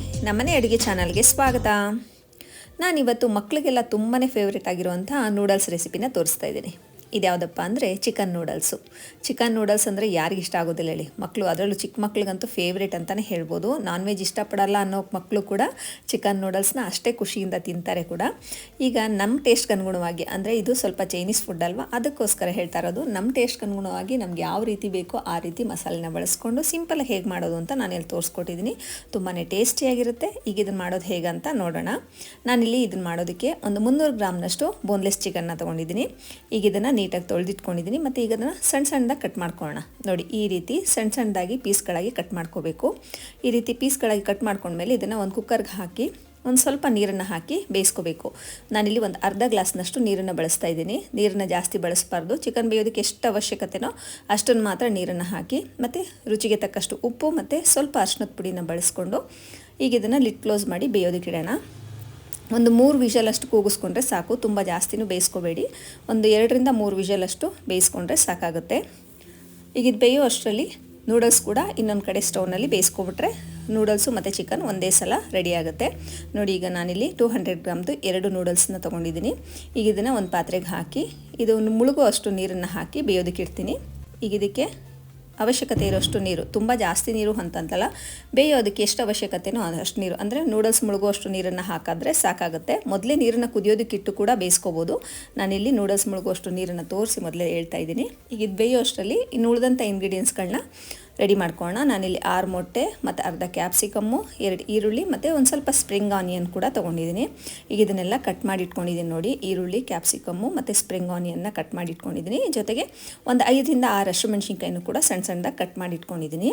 ನಮ್ಮನೆ ಅಡುಗೆ ಚಾನಲ್ಗೆ ಸ್ವಾಗತ. ನಾನಿವತ್ತು ಮಕ್ಕಳಿಗೆಲ್ಲ ತುಂಬಾ ಫೇವ್ರೇಟ್ ಆಗಿರುವಂಥ ನೂಡಲ್ಸ್ ರೆಸಿಪಿನ ತೋರಿಸ್ತಾ ಇದ್ದೀನಿ. ಇದ್ಯಾವುದಪ್ಪ ಅಂದರೆ ಚಿಕನ್ ನೂಡಲ್ಸು. ಚಿಕನ್ ನೂಡಲ್ಸ್ ಅಂದರೆ ಯಾರಿಗೆ ಇಷ್ಟ ಆಗೋದಿಲ್ಲ ಹೇಳಿ. ಮಕ್ಕಳು ಅದರಲ್ಲೂ ಚಿಕ್ಕ ಮಕ್ಳಿಗಂತೂ ಫೇವ್ರೇಟ್ ಅಂತಲೇ ಹೇಳ್ಬೋದು. ನಾನ್ ವೆಜ್ ಇಷ್ಟಪಡಲ್ಲ ಅನ್ನೋ ಮಕ್ಕಳು ಕೂಡ ಚಿಕನ್ ನೂಡಲ್ಸ್ನ ಅಷ್ಟೇ ಖುಷಿಯಿಂದ ತಿಂತಾರೆ ಕೂಡ. ಈಗ ನಮ್ಮ ಟೇಸ್ಟ್ಗೆ ಅನುಗುಣವಾಗಿ, ಅಂದರೆ ಇದು ಸ್ವಲ್ಪ ಚೈನೀಸ್ ಫುಡ್ ಅಲ್ವಾ, ಅದಕ್ಕೋಸ್ಕರ ಹೇಳ್ತಾ ಇರೋದು ನಮ್ಮ ಟೇಸ್ಟ್ಗೆ ಅನುಗುಣವಾಗಿ ನಮ್ಗೆ ಯಾವ ರೀತಿ ಬೇಕೋ ಆ ರೀತಿ ಮಸಾಲೆನ ಬಳಸ್ಕೊಂಡು ಸಿಂಪಲ್ ಹೇಗೆ ಮಾಡೋದು ಅಂತ ನಾನು ಇಲ್ಲಿ ತೋರಿಸ್ಕೊಟ್ಟಿದ್ದೀನಿ ತುಂಬಾ ಟೇಸ್ಟಿಯಾಗಿರುತ್ತೆ. ಈಗ ಇದನ್ನು ಮಾಡೋದು ಹೇಗಂತ ನೋಡೋಣ. ನಾನಿಲ್ಲಿ ಇದನ್ನು ಮಾಡೋದಕ್ಕೆ ಒಂದು ಮುನ್ನೂರು ಗ್ರಾಮ್ನಷ್ಟು ಬೋನ್ಲೆಸ್ ಚಿಕನ್ನ ತೊಗೊಂಡಿದ್ದೀನಿ ಈಗ ಇದನ್ನು ನೀಟಾಗಿ ತೊಳೆದಿಟ್ಕೊಂಡಿದ್ದೀನಿ. ಮತ್ತು ಈಗ ಅದನ್ನು ಸಣ್ಣ ಸಣ್ಣದಾಗಿ ಕಟ್ ಮಾಡ್ಕೊಳ್ಳೋಣ. ನೋಡಿ, ಈ ರೀತಿ ಸಣ್ಣ ಸಣ್ಣದಾಗಿ ಪೀಸ್ಗಳಾಗಿ ಕಟ್ ಮಾಡ್ಕೋಬೇಕು. ಈ ರೀತಿ ಪೀಸ್ಗಳಾಗಿ ಕಟ್ ಮಾಡ್ಕೊಂಡ್ಮೇಲೆ ಇದನ್ನು ಒಂದು ಕುಕ್ಕರ್ಗೆ ಹಾಕಿ, ಒಂದು ಸ್ವಲ್ಪ ನೀರನ್ನು ಹಾಕಿ ಬೇಯಿಸ್ಕೋಬೇಕು. ನಾನಿಲ್ಲಿ ಒಂದು ಅರ್ಧ ಗ್ಲಾಸ್ನಷ್ಟು ನೀರನ್ನು ಬಳಸ್ತಾ ಇದ್ದೀನಿ. ನೀರನ್ನು ಜಾಸ್ತಿ ಬಳಸಬಾರ್ದು. ಚಿಕನ್ ಬೇಯೋದಕ್ಕೆ ಎಷ್ಟು ಅವಶ್ಯಕತೆನೋ ಅಷ್ಟನ್ನು ಮಾತ್ರ ನೀರನ್ನು ಹಾಕಿ, ಮತ್ತು ರುಚಿಗೆ ತಕ್ಕಷ್ಟು ಉಪ್ಪು ಮತ್ತು ಸ್ವಲ್ಪ ಅರ್ಶಿನದ ಪುಡಿನ ಬಳಸ್ಕೊಂಡು ಈಗ ಇದನ್ನು ಲಿಟ್ ಕ್ಲೋಸ್ ಮಾಡಿ ಬೇಯೋದಕ್ಕೆ ಇಡೋಣ. ಒಂದು ಮೂರು ವಿಷಲಷ್ಟು ಕೂಗಿಸ್ಕೊಂಡ್ರೆ ಸಾಕು, ತುಂಬ ಜಾಸ್ತಿನೂ ಬೇಯಿಸ್ಕೋಬೇಡಿ. ಒಂದು ಎರಡರಿಂದ ಮೂರು ವಿಷಲಷ್ಟು ಬೇಯಿಸ್ಕೊಂಡ್ರೆ ಸಾಕಾಗುತ್ತೆ. ಈಗ ಇದು ಬೇಯೋ ಅಷ್ಟರಲ್ಲಿ ನೂಡಲ್ಸ್ ಕೂಡ ಇನ್ನೊಂದು ಕಡೆ ಸ್ಟೌವ್ನಲ್ಲಿ ಬೇಯಿಸ್ಕೊಬಿಟ್ರೆ ನೂಡಲ್ಸು ಮತ್ತು ಚಿಕನ್ ಒಂದೇ ಸಲ ರೆಡಿ ಆಗುತ್ತೆ. ನೋಡಿ, ಈಗ ನಾನಿಲ್ಲಿ ಟೂ ಹಂಡ್ರೆಡ್ ಗ್ರಾಮ್ದು ಎರಡು ನೂಡಲ್ಸನ್ನ ತೊಗೊಂಡಿದ್ದೀನಿ. ಈಗ ಇದನ್ನು ಒಂದು ಪಾತ್ರೆಗೆ ಹಾಕಿ, ಇದು ಮುಳುಗೋ ಅಷ್ಟು ನೀರನ್ನು ಹಾಕಿ ಬೇಯೋದಕ್ಕೆ ಇಡ್ತೀನಿ. ಈಗ ಇದಕ್ಕೆ ಅವಶ್ಯಕತೆ ಇರೋಷ್ಟು ನೀರು. ತುಂಬ ಜಾಸ್ತಿ ನೀರು ಅಂತಂತಲ್ಲ ಬೇಯೋದಕ್ಕೆ ಎಷ್ಟು ಅವಶ್ಯಕತೆನೋ ಅಷ್ಟು ನೀರು. ಅಂದರೆ ನೂಡಲ್ಸ್ ಮುಳುಗುವಷ್ಟು ನೀರನ್ನು ಹಾಕಾದರೆ ಸಾಕಾಗುತ್ತೆ. ಮೊದಲೇ ನೀರನ್ನು ಕುದಿಯೋದಕ್ಕಿಟ್ಟು ಕೂಡ ಬೇಯಿಸ್ಕೋಬೋದು. ನಾನಿಲ್ಲಿ ನೂಡಲ್ಸ್ ಮುಳುಗುವಷ್ಟು ನೀರನ್ನು ತೋರಿಸಿ ಮೊದಲೇ ಹೇಳ್ತಾ ಇದ್ದೀನಿ. ಈಗ ಇದು ಬೇಯೋ ಅಷ್ಟರಲ್ಲಿ ಇನ್ನು ಉಳಿದಂಥ ಇಂಗ್ರೀಡಿಯೆಂಟ್ಸ್ಗಳನ್ನ ರೆಡಿ ಮಾಡ್ಕೊಳ್ಳೋಣ. ನಾನಿಲ್ಲಿ ಆರು ಮೊಟ್ಟೆ ಮತ್ತು ಅರ್ಧ ಕ್ಯಾಪ್ಸಿಕಮ್ಮು, ಎರಡು ಈರುಳ್ಳಿ ಮತ್ತು ಒಂದು ಸ್ವಲ್ಪ ಸ್ಪ್ರಿಂಗ್ ಆನಿಯನ್ ಕೂಡ ತೊಗೊಂಡಿದ್ದೀನಿ. ಈಗ ಇದನ್ನೆಲ್ಲ ಕಟ್ ಮಾಡಿ ಇಟ್ಕೊಂಡಿದ್ದೀನಿ ನೋಡಿ. ಈರುಳ್ಳಿ, ಕ್ಯಾಪ್ಸಿಕಮ್ಮು ಮತ್ತು ಸ್ಪ್ರಿಂಗ್ ಆನಿಯನ್ನ ಕಟ್ ಮಾಡಿ ಇಟ್ಕೊಂಡಿದ್ದೀನಿ. ಜೊತೆಗೆ ಒಂದು ಐದರಿಂದ ಆರು ಹಸಿಮೆಣ್ಸಿನ್ಕಾಯಿನೂ ಕೂಡ ಸಣ್ಣ ಸಣ್ಣದಾಗಿ ಕಟ್ ಮಾಡಿ ಇಟ್ಕೊಂಡಿದ್ದೀನಿ.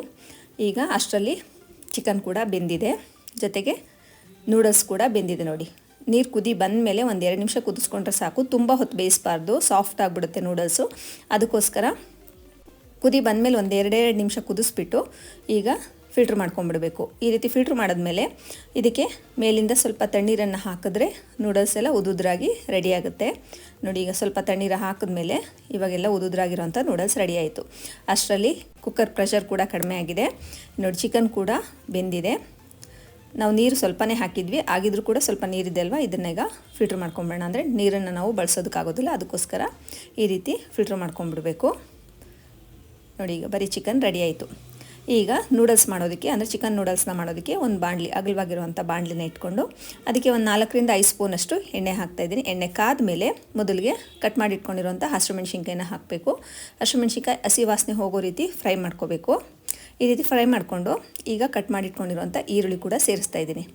ಈಗ ಅಷ್ಟರಲ್ಲಿ ಚಿಕನ್ ಕೂಡ ಬೆಂದಿದೆ. ಜೊತೆಗೆ ನೂಡಲ್ಸ್ ಕೂಡ ಬೆಂದಿದೆ ನೋಡಿ. ನೀರು ಕುದಿ ಬಂದ ಮೇಲೆ ಒಂದು ಎರಡು ನಿಮಿಷ ಕುದಿಸ್ಕೊಂಡ್ರೆ ಸಾಕು. ತುಂಬ ಹೊತ್ತು ಬೇಯಿಸಬಾರ್ದು. ಸಾಫ್ಟ್ ಆಗಿಬಿಡುತ್ತೆ ನೂಡಲ್ಸು. ಅದಕ್ಕೋಸ್ಕರ ಕುದಿ ಬಂದಮೇಲೆ ಒಂದು ಎರಡೆರಡು ನಿಮಿಷ ಕುದಿಸ್ಬಿಟ್ಟು ಈಗ ಫಿಲ್ಟ್ರ್ ಮಾಡ್ಕೊಂಡ್ಬಿಡಬೇಕು. ಈ ರೀತಿ ಫಿಲ್ಟ್ರ್ ಮಾಡಿದ್ಮೇಲೆ ಇದಕ್ಕೆ ಮೇಲಿಂದ ಸ್ವಲ್ಪ ತಣ್ಣೀರನ್ನು ಹಾಕಿದ್ರೆ ನೂಡಲ್ಸ್ ಎಲ್ಲ ಉದುದ್ರಾಗಿ ರೆಡಿ ಆಗುತ್ತೆ. ನೋಡಿ, ಈಗ ಸ್ವಲ್ಪ ತಣ್ಣೀರು ಹಾಕಿದ್ಮೇಲೆ ಇವಾಗೆಲ್ಲ ಉದುದ್ರಾಗಿರೋಂಥ ನೂಡಲ್ಸ್ ರೆಡಿ ಆಯಿತು. ಅಷ್ಟರಲ್ಲಿ ಕುಕ್ಕರ್ ಪ್ರೆಷರ್ ಕೂಡ ಕಡಿಮೆ ಆಗಿದೆ. ನೋಡಿ ಚಿಕನ್ ಕೂಡ ಬೆಂದಿದೆ. ನಾವು ನೀರು ಸ್ವಲ್ಪನೇ ಹಾಕಿದ್ವಿ. ಆಗಿದ್ರೂ ಕೂಡ ಸ್ವಲ್ಪ ನೀರಿದೆ ಅಲ್ವಾ? ಇದನ್ನೀಗ ಫಿಲ್ಟ್ರ್ ಮಾಡ್ಕೊಂಬಿಡೋಣ ಅಂದರೆ ನೀರನ್ನು ನಾವು ಬಳಸೋದಕ್ಕಾಗೋದಿಲ್ಲ. ಅದಕ್ಕೋಸ್ಕರ ಈ ರೀತಿ ಫಿಲ್ಟ್ರ್ ಮಾಡ್ಕೊಂಬಿಡಬೇಕು ನೋಡಿ, ಈಗ ಬರೀ ಚಿಕನ್ ರೆಡಿ ಆಯಿತು. ಈಗ ನೂಡಲ್ಸ್ ಮಾಡೋದಕ್ಕೆ, ಅಂದರೆ ಚಿಕನ್ ನೂಡಲ್ಸ್ನ ಮಾಡೋದಕ್ಕೆ ಒಂದು ಬಾಣಲಿ ಅಗಲವಾಗಿರುವಂಥ ಬಾಣಲಿನ ಇಟ್ಕೊಂಡು, ಅದಕ್ಕೆ ಒಂದು ನಾಲ್ಕರಿಂದ ಐದು ಸ್ಪೂನಷ್ಟು ಎಣ್ಣೆ ಹಾಕ್ತಾಯಿದ್ದೀನಿ ಎಣ್ಣೆ ಕಾದ ಮೇಲೆ ಮೊದಲಿಗೆ ಕಟ್ ಮಾಡಿ ಇಟ್ಕೊಂಡಿರುವಂಥ ಹಸಿರು ಮೆಣಸಿನ್ಕಾಯಿನ ಹಾಕಬೇಕು. ಹಸಿರು ಮೆಣಸಿನ್ಕಾಯಿ ಹಸಿ ವಾಸನೆ ಹೋಗೋ ರೀತಿ ಫ್ರೈ ಮಾಡ್ಕೋಬೇಕು. ಈ ರೀತಿ ಫ್ರೈ ಮಾಡಿಕೊಂಡು, ಈಗ ಕಟ್ ಮಾಡಿ ಇಟ್ಕೊಂಡಿರುವಂಥ ಈರುಳ್ಳಿ ಕೂಡ ಸೇರಿಸ್ತಾ ಇದ್ದೀನಿ.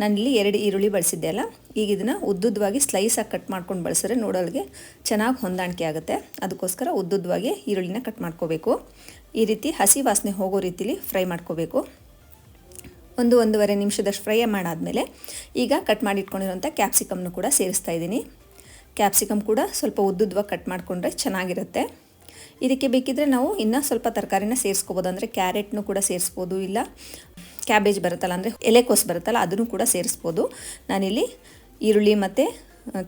ನಾನಿಲ್ಲಿ ಎರಡು ಈರುಳ್ಳಿ ಬಳಸಿದ್ದೆ ಅಲ್ಲ? ಈಗ ಇದನ್ನು ಉದ್ದುದ್ದವಾಗಿ ಸ್ಲೈಸಾಗಿ ಕಟ್ ಮಾಡ್ಕೊಂಡು ಬಳಸಿದ್ರೆ ನೋಡೋಲ್ಗೆ ಚೆನ್ನಾಗಿ ಹೊಂದಾಣಿಕೆ ಆಗುತ್ತೆ. ಅದಕ್ಕೋಸ್ಕರ ಉದ್ದುದ್ದವಾಗಿ ಈರುಳ್ಳಿನ ಕಟ್ ಮಾಡ್ಕೋಬೇಕು. ಈ ರೀತಿ ಹಸಿ ವಾಸನೆ ಹೋಗೋ ರೀತಿಲಿ ಫ್ರೈ ಮಾಡ್ಕೋಬೇಕು. ಒಂದು ಒಂದೂವರೆ ನಿಮಿಷದಷ್ಟು ಫ್ರೈ ಮಾಡಾದಮೇಲೆ ಈಗ ಕಟ್ ಮಾಡಿ ಇಟ್ಕೊಂಡಿರೋಂಥ ಕ್ಯಾಪ್ಸಿಕಮ್ನು ಕೂಡ ಸೇರಿಸ್ತಾ ಇದ್ದೀನಿ. ಕ್ಯಾಪ್ಸಿಕಮ್ ಕೂಡ ಸ್ವಲ್ಪ ಉದ್ದುದ್ದವಾಗಿ ಕಟ್ ಮಾಡಿಕೊಂಡ್ರೆ ಚೆನ್ನಾಗಿರುತ್ತೆ. ಇದಕ್ಕೆ ಬೇಕಿದ್ದರೆ ನಾವು ಇನ್ನೂ ಸ್ವಲ್ಪ ತರಕಾರಿನ ಸೇರಿಸ್ಕೋಬೋದು. ಅಂದರೆ ಕ್ಯಾರೆಟ್ನು ಕೂಡ ಸೇರಿಸ್ಬೋದು. ಇಲ್ಲ ಕ್ಯಾಬೇಜ್ ಬರುತ್ತಲ್ಲ ಅಂದರೆ ಎಲೆಕೋಸ್ ಬರುತ್ತಲ್ಲ, ಅದನ್ನು ಕೂಡ ಸೇರಿಸ್ಬೋದು. ನಾನಿಲ್ಲಿ ಈರುಳ್ಳಿ ಮತ್ತು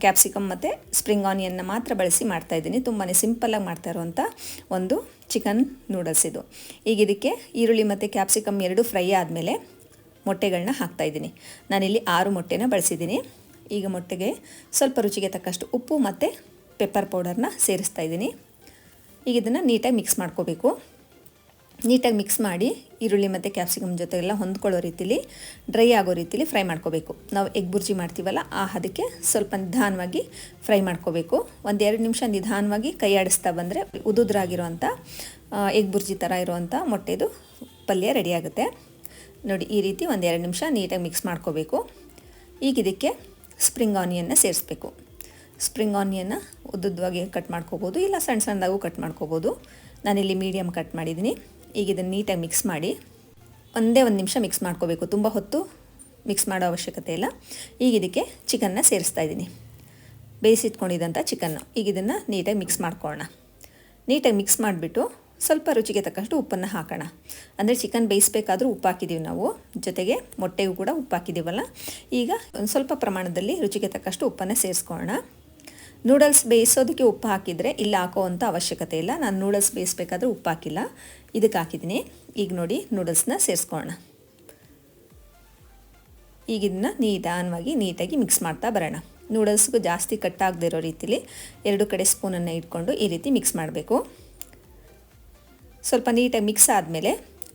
ಕ್ಯಾಪ್ಸಿಕಮ್ ಮತ್ತು ಸ್ಪ್ರಿಂಗ್ ಆನಿಯನ್ನ ಮಾತ್ರ ಬಳಸಿ ಮಾಡ್ತಾಯಿದ್ದೀನಿ ತುಂಬಾ ಸಿಂಪಲ್ಲಾಗಿ ಮಾಡ್ತಾ ಇರುವಂಥ ಒಂದು ಚಿಕನ್ ನೂಡಲ್ಸ್ ಇದು. ಈಗ ಇದಕ್ಕೆ ಈರುಳ್ಳಿ ಮತ್ತು ಕ್ಯಾಪ್ಸಿಕಮ್ ಎರಡು ಫ್ರೈ ಆದಮೇಲೆ ಮೊಟ್ಟೆಗಳನ್ನ ಹಾಕ್ತಾಯಿದ್ದೀನಿ ನಾನಿಲ್ಲಿ ಆರು ಮೊಟ್ಟೆನ ಬಳಸಿದ್ದೀನಿ. ಈಗ ಮೊಟ್ಟೆಗೆ ಸ್ವಲ್ಪ ರುಚಿಗೆ ತಕ್ಕಷ್ಟು ಉಪ್ಪು ಮತ್ತು ಪೆಪ್ಪರ್ ಪೌಡರ್ನ ಸೇರಿಸ್ತಾ ಇದ್ದೀನಿ. ಈಗ ಇದನ್ನು ನೀಟಾಗಿ ಮಿಕ್ಸ್ ಮಾಡ್ಕೋಬೇಕು. ನೀಟಾಗಿ ಮಿಕ್ಸ್ ಮಾಡಿ ಈರುಳ್ಳಿ ಮತ್ತು ಕ್ಯಾಪ್ಸಿಕಮ್ ಜೊತೆಗೆಲ್ಲ ಹೊಂದ್ಕೊಳ್ಳೋ ರೀತಿಲಿ ಡ್ರೈ ಆಗೋ ರೀತಿಲಿ ಫ್ರೈ ಮಾಡ್ಕೋಬೇಕು. ನಾವು ಎಗ್ ಬುರ್ಜಿ ಮಾಡ್ತೀವಲ್ಲ, ಆ ಅದಕ್ಕೆ ಸ್ವಲ್ಪ ನಿಧಾನವಾಗಿ ಫ್ರೈ ಮಾಡ್ಕೋಬೇಕು. ಒಂದೆರಡು ನಿಮಿಷ ನಿಧಾನವಾಗಿ ಕೈ ಆಡಿಸ್ತಾ ಬಂದರೆ ಉದುದ್ರಾಗಿರುವಂಥ ಎಗ್ ಬುರ್ಜಿ ಥರ ಇರುವಂಥ ಮೊಟ್ಟೆದು ಪಲ್ಯ ರೆಡಿ ಆಗುತ್ತೆ. ನೋಡಿ, ಈ ರೀತಿ ಒಂದೆರಡು ನಿಮಿಷ ನೀಟಾಗಿ ಮಿಕ್ಸ್ ಮಾಡ್ಕೋಬೇಕು. ಈಗ ಇದಕ್ಕೆ ಸ್ಪ್ರಿಂಗ್ ಆನಿಯನ್ನ ಸೇರಿಸ್ಬೇಕು. ಸ್ಪ್ರಿಂಗ್ ಆನಿಯನ್ನ ಉದ್ದುದ್ದವಾಗಿ ಕಟ್ ಮಾಡ್ಕೋಬೋದು, ಇಲ್ಲ ಸಣ್ಣ ಸಣ್ಣದಾಗೂ ಕಟ್ ಮಾಡ್ಕೋಬೋದು. ನಾನಿಲ್ಲಿ ಮೀಡಿಯಮ್ ಕಟ್ ಮಾಡಿದ್ದೀನಿ. ಈಗ ಇದನ್ನು ನೀಟಾಗಿ ಮಿಕ್ಸ್ ಮಾಡಿ ಒಂದೇ ಒಂದು ನಿಮಿಷ ಮಿಕ್ಸ್ ಮಾಡ್ಕೋಬೇಕು. ತುಂಬ ಹೊತ್ತು ಮಿಕ್ಸ್ ಮಾಡೋ ಅವಶ್ಯಕತೆ ಇಲ್ಲ. ಈಗ ಇದಕ್ಕೆ ಚಿಕನ್ನ ಸೇರಿಸ್ತಾ ಇದ್ದೀನಿ. ಬೇಯಿಸಿಟ್ಕೊಂಡಿದ್ದಂಥ ಚಿಕನ್ನು ಈಗ ಇದನ್ನು ನೀಟಾಗಿ ಮಿಕ್ಸ್ ಮಾಡ್ಕೊಳ್ಳೋಣ. ನೀಟಾಗಿ ಮಿಕ್ಸ್ ಮಾಡಿಬಿಟ್ಟು ಸ್ವಲ್ಪ ರುಚಿಗೆ ತಕ್ಕಷ್ಟು ಉಪ್ಪನ್ನು ಹಾಕೋಣ. ಅಂದರೆ ಚಿಕನ್ ಬೇಯಿಸ್ಬೇಕಾದ್ರೂ ಉಪ್ಪು ಹಾಕಿದ್ದೀವಿ ನಾವು. ಜೊತೆಗೆ ಮೊಟ್ಟೆಗೂ ಕೂಡ ಉಪ್ಪು ಹಾಕಿದ್ದೀವಲ್ಲ ಈಗ ಒಂದು ಸ್ವಲ್ಪ ಪ್ರಮಾಣದಲ್ಲಿ ರುಚಿಗೆ ತಕ್ಕಷ್ಟು ಉಪ್ಪನ್ನು ಸೇರಿಸ್ಕೊಳ್ಳೋಣ. ನೂಡಲ್ಸ್ ಬೇಯಿಸೋದಕ್ಕೆ ಉಪ್ಪು ಹಾಕಿದರೆ ಇಲ್ಲ ಹಾಕೋ ಅಂಥ ಅವಶ್ಯಕತೆ ಇಲ್ಲ. ನಾನು ನೂಡಲ್ಸ್ ಬೇಯಿಸ್ಬೇಕಾದ್ರೆ ಉಪ್ಪು ಹಾಕಿಲ್ಲ. ಇದಕ್ಕೆ ಹಾಕಿದ್ದೀನಿ. ಈಗ ನೋಡಿ ನೂಡಲ್ಸ್ನ ಸೇರಿಸ್ಕೊಳ್ಳೋಣ. ಈಗ ಇದನ್ನ ನಿಧಾನವಾಗಿ ನೀಟಾಗಿ ಮಿಕ್ಸ್ ಮಾಡ್ತಾ ಬರೋಣ. ನೂಡಲ್ಸ್ಗೂ ಜಾಸ್ತಿ ಕಟ್ಟಾಗದೇ ಇರೋ ರೀತಿಲಿ ಎರಡು ಕಡೆ ಸ್ಪೂನನ್ನು ಇಟ್ಕೊಂಡು ಈ ರೀತಿ ಮಿಕ್ಸ್ ಮಾಡಬೇಕು. ಸ್ವಲ್ಪ ನೀಟಾಗಿ ಮಿಕ್ಸ್ ಆದಮೇಲೆ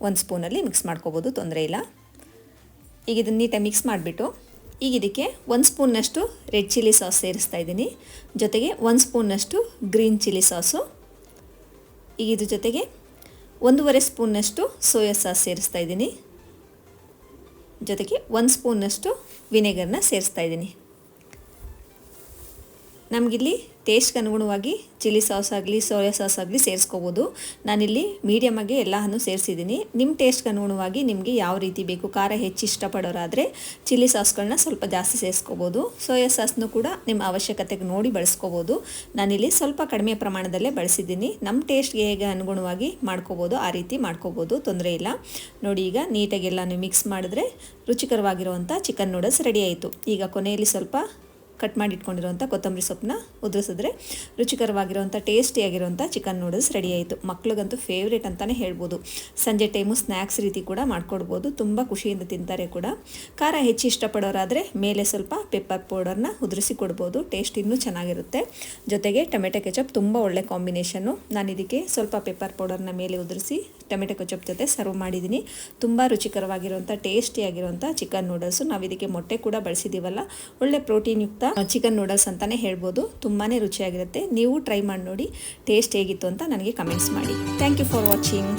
ಒಂದು ಸ್ಪೂನಲ್ಲಿ ಮಿಕ್ಸ್ ಮಾಡ್ಕೋಬೋದು, ತೊಂದರೆ ಇಲ್ಲ. ಈಗ ಇದನ್ನು ನೀಟಾಗಿ ಮಿಕ್ಸ್ ಮಾಡಿಬಿಟ್ಟು ಈಗ ಇದಕ್ಕೆ ಒಂದು ಸ್ಪೂನ್ನಷ್ಟು ರೆಡ್ ಚಿಲ್ಲಿ ಸಾಸ್ ಸೇರಿಸ್ತಾ ಇದ್ದೀನಿ. ಜೊತೆಗೆ ಒಂದು ಸ್ಪೂನ್ನಷ್ಟು ಗ್ರೀನ್ ಚಿಲ್ಲಿ ಸಾಸು ಈಗ ಇದ್ರ ಜೊತೆಗೆ ಒಂದೂವರೆ ಸ್ಪೂನ್ನಷ್ಟು ಸೋಯಾ ಸಾಸ್ ಸೇರಿಸ್ತಾ ಇದ್ದೀನಿ. ಜೊತೆಗೆ ಒಂದು ಸ್ಪೂನ್ನಷ್ಟು ವಿನೆಗರ್ನ ಸೇರಿಸ್ತಾ ಇದ್ದೀನಿ. ನಮಗಿಲ್ಲಿ ಟೇಸ್ಟ್ಗೆ ಅನುಗುಣವಾಗಿ ಚಿಲ್ಲಿ ಸಾಸ್ ಆಗಲಿ, ಸೋಯಾ ಸಾಸ್ ಆಗಲಿ ಸೇರಿಸ್ಕೋಬೋದು. ನಾನಿಲ್ಲಿ ಮೀಡಿಯಮಾಗಿ ಎಲ್ಲಾನು ಸೇರಿಸಿದ್ದೀನಿ. ನಿಮ್ಮ ಟೇಸ್ಟ್ಗೆ ಅನುಗುಣವಾಗಿ ನಿಮಗೆ ಯಾವ ರೀತಿ ಬೇಕು, ಖಾರ ಹೆಚ್ಚು ಇಷ್ಟಪಡೋರಾದರೆ ಚಿಲ್ಲಿ ಸಾಸ್ಗಳನ್ನ ಸ್ವಲ್ಪ ಜಾಸ್ತಿ ಸೇರಿಸ್ಕೋಬೋದು. ಸೋಯಾ ಸಾಸ್ನು ಕೂಡ ನಿಮ್ಮ ಅವಶ್ಯಕತೆಗೆ ನೋಡಿ ಬಳಸ್ಕೋಬೋದು. ನಾನಿಲ್ಲಿ ಸ್ವಲ್ಪ ಕಡಿಮೆ ಪ್ರಮಾಣದಲ್ಲೇ ಬಳಸಿದ್ದೀನಿ. ನಮ್ಮ ಟೇಸ್ಟ್ಗೆ ಹೇಗೆ ಅನುಗುಣವಾಗಿ ಮಾಡ್ಕೋಬೋದು, ಆ ರೀತಿ ಮಾಡ್ಕೋಬೋದು, ತೊಂದರೆ ಇಲ್ಲ. ನೋಡಿ ಈಗ ನೀಟಾಗಿ ಎಲ್ಲನೂ ಮಿಕ್ಸ್ ಮಾಡಿದ್ರೆ ರುಚಿಕರವಾಗಿರುವಂಥ ಚಿಕನ್ ನೂಡಲ್ಸ್ ರೆಡಿ ಆಯಿತು. ಈಗ ಕೊನೆಯಲ್ಲಿ ಸ್ವಲ್ಪ ಕಟ್ ಮಾಡಿ ಇಟ್ಕೊಂಡಿರುವಂಥ ಕೊತ್ತಂಬರಿ ಸೊಪ್ಪನ್ನ ಉದುರಿಸಿದ್ರೆ ರುಚಿಕರವಾಗಿರುವಂಥ, ಟೇಸ್ಟಿಯಾಗಿರುವಂಥ ಚಿಕನ್ ನೂಡಲ್ಸ್ ರೆಡಿ ಆಯಿತು. ಮಕ್ಳಿಗಂತೂ ಫೇವ್ರೇಟ್ ಅಂತಲೇ ಹೇಳ್ಬೋದು. ಸಂಜೆ ಟೈಮು ಸ್ನ್ಯಾಕ್ಸ್ ರೀತಿ ಕೂಡ ಮಾಡ್ಕೊಡ್ಬೋದು. ತುಂಬ ಖುಷಿಯಿಂದ ತಿಂತಾರೆ ಕೂಡ. ಖಾರ ಹೆಚ್ಚು ಇಷ್ಟಪಡೋರಾದರೆ ಮೇಲೆ ಸ್ವಲ್ಪ ಪೆಪ್ಪರ್ ಪೌಡರ್ನ ಉದುರಿಸಿ ಕೊಡ್ಬೋದು. ಟೇಸ್ಟ್ ಇನ್ನೂ ಚೆನ್ನಾಗಿರುತ್ತೆ. ಜೊತೆಗೆ ಟೊಮೆಟೊ ಕೆಚಪ್ ತುಂಬ ಒಳ್ಳೆ ಕಾಂಬಿನೇಷನ್ನು ನಾನು ಇದಕ್ಕೆ ಸ್ವಲ್ಪ ಪೆಪ್ಪರ್ ಪೌಡರ್ನ ಮೇಲೆ ಉದುರಿಸಿ ಟೊಮೆಟೊ ಕೆಚಪ್ ಜೊತೆ ಸರ್ವ್ ಮಾಡಿದ್ದೀನಿ. ತುಂಬ ರುಚಿಕರವಾಗಿರುವಂಥ ಟೇಸ್ಟಿಯಾಗಿರುವಂಥ ಚಿಕನ್ ನೂಡಲ್ಸು ನಾವು ಇದಕ್ಕೆ ಮೊಟ್ಟೆ ಕೂಡ ಬಳಸಿದ್ದೀವಲ್ಲ ಒಳ್ಳೆ ಪ್ರೋಟೀನ್ ಯುಕ್ತ ಚಿಕನ್ ನೂಡಲ್ಸ್ ಅಂತಾನೆ ಹೇಳ್ಬೋದು. ತುಂಬಾನೇ ರುಚಿಯಾಗಿರುತ್ತೆ. ನೀವು ಟ್ರೈ ಮಾಡಿ ನೋಡಿ ಟೇಸ್ಟ್ ಹೇಗಿತ್ತು ಅಂತ ನನಗೆ ಕಮೆಂಟ್ಸ್ ಮಾಡಿ. Thank you for watching